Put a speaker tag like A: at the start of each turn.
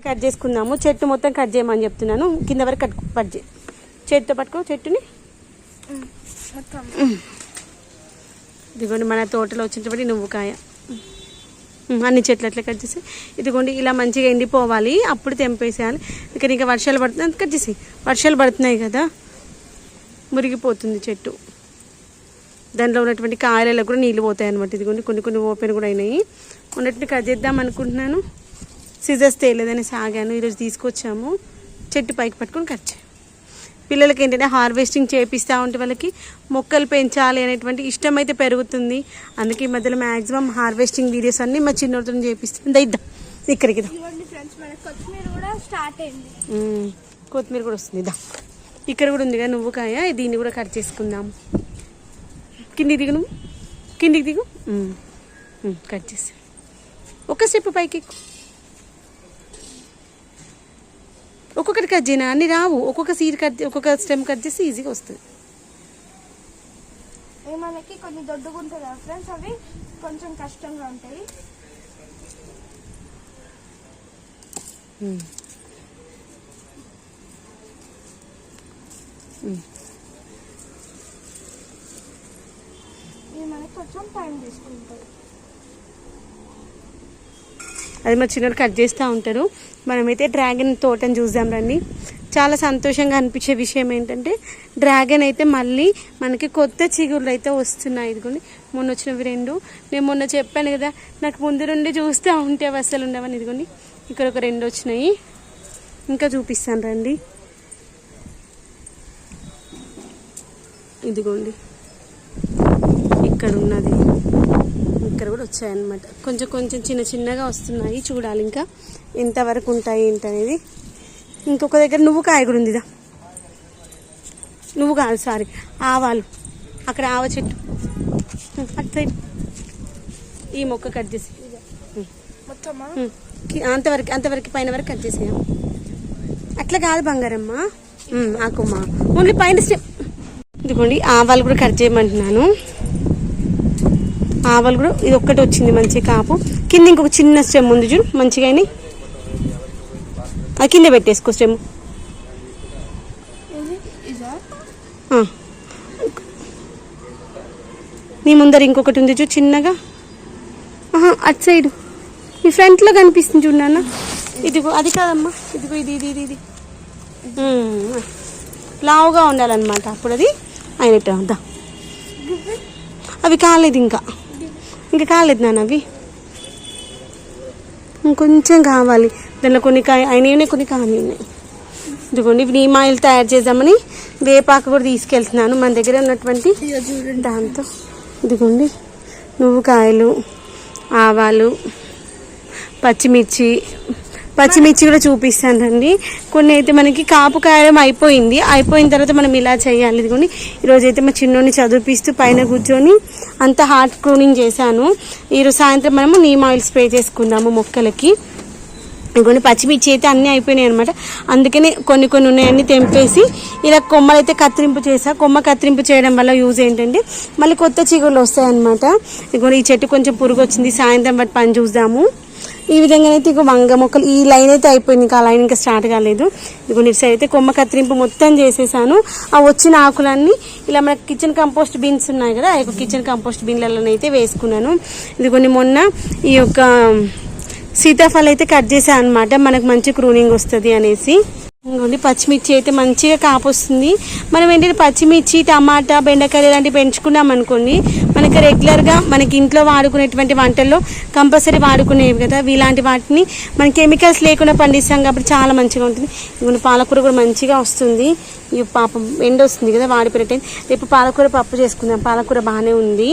A: Cut చేసుకుందాము. చెట్టు మొత్తం కట్ చేయమని చెప్తున్నాను. కింద వరకు కట్ కట్ చే చేతితో పట్టుకో చెట్టుని. ఇదిగోండి మన తోటలో వచ్చినటువంటి నువ్వుకాయ. అన్ని చెట్లు అట్లా కట్ చేసి. ఇదిగోండి ఇలా మంచిగా ఎండిపోవాలి. అప్పుడు తెంపేసేయాలి. ఇక్కడ ఇంకా వర్షాలు పడుతున్నాయి కట్ చేసి. వర్షాలు పడుతున్నాయి కదా. మురిగిపోతుంది చెట్టు. దాంట్లో ఉన్నటువంటి కాయలలో కూడా నీళ్ళు పోతాయి అనమాట ఇదిగోండి కొన్ని కొన్ని ఓపెన్ కూడా అయినాయి. ఉన్నట్టు కట్ చేద్దాం అనుకుంటున్నాను. సిజర్స్ తేలేదని సాగాను. ఈరోజు తీసుకొచ్చాము. చెట్టు పైకి పట్టుకొని కట్ చేయాలి పిల్లలకి ఏంటంటే హార్వెస్టింగ్ చేపిస్తూ ఉంటే వాళ్ళకి మొక్కలు పెంచాలి అనేటువంటి ఇష్టం అయితే పెరుగుతుంది. అందుకే ఈ మధ్యలో మ్యాక్సిమం హార్వెస్టింగ్ వీడియోస్ అన్నీ మా చిన్నతో చేపిస్తుంది ఇద్దాం. ఇక్కడికి
B: కొత్తిమీర కూడా స్టార్ట్ అయింది.
A: ఉమ్, కొత్తిమీర కూడా వస్తుంది. దా ఇక్కడ కూడా ఉందిగా నువ్వు కాయ దీన్ని కూడా కట్ చేసుకుందాం. కిందికి దిగు నువ్వు. కిందికి దిగు. కట్ చేసి ఒక స్టెప్ పైకి ఎక్కు. ఒక్కొక్కటి కట్ చేయనా అన్ని రావు. ఒక్కొక్క సీడ్ కట్ ఒక్కొక్క స్టెమ్ కట్ చేసి ఈజీగా వస్తుంది.
B: మనకి కొన్ని దొడ్డుగా ఉంటుంది ఫ్రెండ్స్ అవి కొంచెం కష్టంగా ఉంటాయి. ఇవి మనకి కొంచెం టైం తీసుకుంటాయి.
A: అది మా చిన్నోడు కట్ చేస్తూ ఉంటారు మనమైతే డ్రాగన్ తోటను చూద్దాం రండి. చాలా సంతోషంగా అనిపించే విషయం ఏంటంటే డ్రాగన్ అయితే మళ్ళీ మనకి కొత్త చిగుళ్ళు అయితే వస్తున్నాయి. ఇదిగోండి మొన్న వచ్చినవి రెండు. నేను మొన్న చెప్పాను కదా నాకు ముందు నుండి చూస్తూ ఉంటే అసలు ఉండవని. ఇదిగోండి ఇక్కడ ఒక రెండు వచ్చినాయి. ఇంకా చూపిస్తాను రండి. ఇదిగోండి ఇక్కడ ఉన్నది. ఇక్కడ కూడా వచ్చాయన్నమాట. కొంచెం కొంచెం చిన్న చిన్నగా వస్తున్నాయి చూడాలి ఇంకా. ఎంతవరకు ఉంటాయి ఏంటనేది. ఇంకొక దగ్గర నువ్వు కాయ కూడా ఉందిదా నువ్వు కాదు సారీ. ఆవాలు. అక్కడ ఆవ చెట్టు. ఉం, అటు సైడ్. ఈ మొక్క కట్ చేసి. అంతవరకు అంతవరకు పైన వరకు కట్ చేసేయా. అట్లా కాదు బంగారమ్మ. ఆకుమ్మ. ఓన్లీ పైన స్టెప్ ఇదిగోండి ఆవాలు కూడా కట్ చేయమంటున్నాను. ఆవాలు కూడా ఇది ఒక్కటి వచ్చింది మంచి కాపు. కింద ఇంకొక చిన్న స్టెమ్ ఉంది చూడు మంచిగా అయినాయి. అది కింద పెట్టేసుకో స్టెమ్. నీ ముందర ఇంకొకటి ఉంది చూడు చిన్నగా. అటు సైడ్. మీ ఫ్రంట్లో కనిపిస్తుంది చూడు నాన్న. ఇదిగో అది కాదమ్మా. ఇదిగో ఇది ఇది ఇది ఇది. లావుగా ఉండాలన్నమాట అప్పుడు అది అయినట్టు అవి కాలేదు ఇంకా. ఇంకా కాలేదు నాన్న అవి. ఇంకొంచెం కావాలి. దానిలో కొన్ని కాయ అయినవి ఉన్నాయి కొన్ని కాని ఉన్నాయి. ఇదిగోండి నీమ్ ఆయిల్ తయారు చేద్దామని వేపాకు కూడా తీసుకెళ్తున్నాను. మన దగ్గర ఉన్నటువంటి
B: చూడండి
A: దాంతో. ఇదిగోండి నువ్వు కాయలు ఆవాలు పచ్చిమిర్చి పచ్చిమిర్చి కూడా చూపిస్తానండి. కొన్ని అయితే మనకి కాపు కాయడం అయిపోయింది. అయిపోయిన తర్వాత మనం ఇలా చేయాలి. ఇదిగోని ఈరోజు అయితే మా చిన్నోని చదివిపిస్తూ పైన కూర్చొని అంత హార్ట్ క్రూనింగ్ చేశాను. ఈరోజు సాయంత్రం మనము నీమ్ ఆయిల్ స్ప్రే చేసుకుందాము మొక్కలకి. కొన్ని పచ్చిమిర్చి అయితే అన్నీ అయిపోయినాయి అనమాట అందుకనే కొన్ని కొన్ని ఉన్నాయన్నీ తెంపేసి ఇలా కొమ్మలు అయితే కత్తిరింపు చేసా. కొమ్మ కత్తిరింపు చేయడం వల్ల యూజ్ ఏంటంటే మళ్ళీ కొత్త చిగుళ్ళు వస్తాయన్నమాట. ఇంకొని ఈ చెట్టు కొంచెం పురుగు వచ్చింది సాయంత్రం బట్టి పని చూద్దాము. ఈ విధంగా అయితే ఇక వంగ మొక్కలు ఈ లైన్ అయితే అయిపోయింది. ఇంకా ఆ లైన్ ఇంకా స్టార్ట్ కాలేదు. ఇదిగో ఇటు సైడ్ అయితే కొమ్మ కత్తిరింపు మొత్తం చేసేసాను. ఆ వచ్చిన ఆకులన్నీ ఇలా మన కిచెన్ కంపోస్ట్ బిన్స్ ఉన్నాయి కదా ఆ యొక్క కిచెన్ కంపోస్ట్ బిన్లలోనైతే వేసుకున్నాను. ఇదిగోని మొన్న ఈ యొక్క సీతాఫలం అయితే కట్ చేసాను అనమాట మనకు మంచి క్రూనింగ్ వస్తుంది అనేసి. ఇంకోండి పచ్చిమిర్చి అయితే మంచిగా కాపు వస్తుంది మనం ఏంటంటే పచ్చిమిర్చి టమాటా బెండకాయ ఇలాంటివి పెంచుకున్నాం అనుకోండి మనకి రెగ్యులర్గా మనకి ఇంట్లో వాడుకునేటువంటి వంటల్లో కంపల్సరీ వాడుకునేవి కదా ఇలాంటి వాటిని మన కెమికల్స్ లేకుండా పండిస్తాం కాబట్టి చాలా మంచిగా ఉంటుంది. ఇంకొన్ని పాలకూర కూడా మంచిగా వస్తుంది. ఈ పాపం ఎండ వస్తుంది కదా వాడిపోయినట్టు రేపు పాలకూర పప్పు చేసుకుందాం. పాలకూర బాగానే ఉంది.